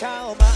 เช้ามากินเอา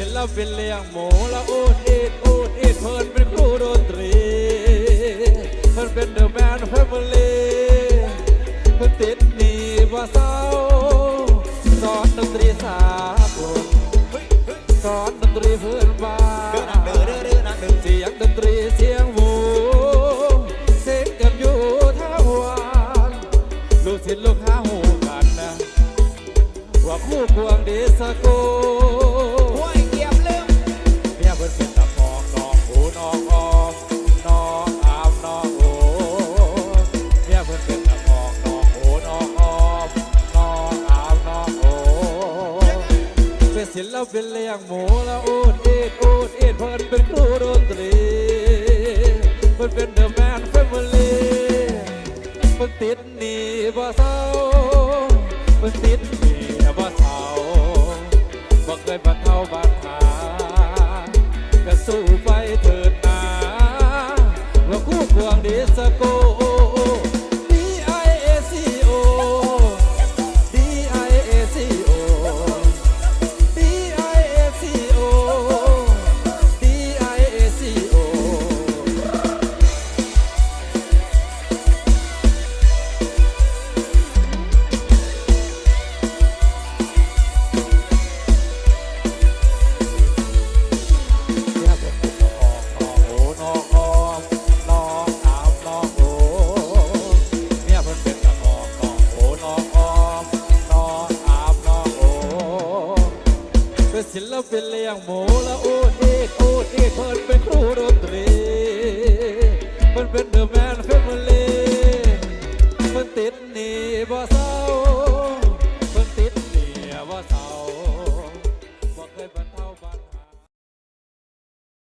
ศิลปินเลี้ยงหมูและอูดอีดอูดอีดเพิ่นเป็นครูดนตรี เพิ่นเป็นเดอะแมนแฟมิลี่เพิ่นติดหนีบ่เศร้า สอนดนตรีสากลสอนดนตรีเพื่อนบ้านเสียงดนตรีเสียงวูเสียงกันอยู่วันลูกศิษย์ลูกหาหูกันนะว่าคู่ควงดีสกุล ศิลปินเลี้ยงหมูละอ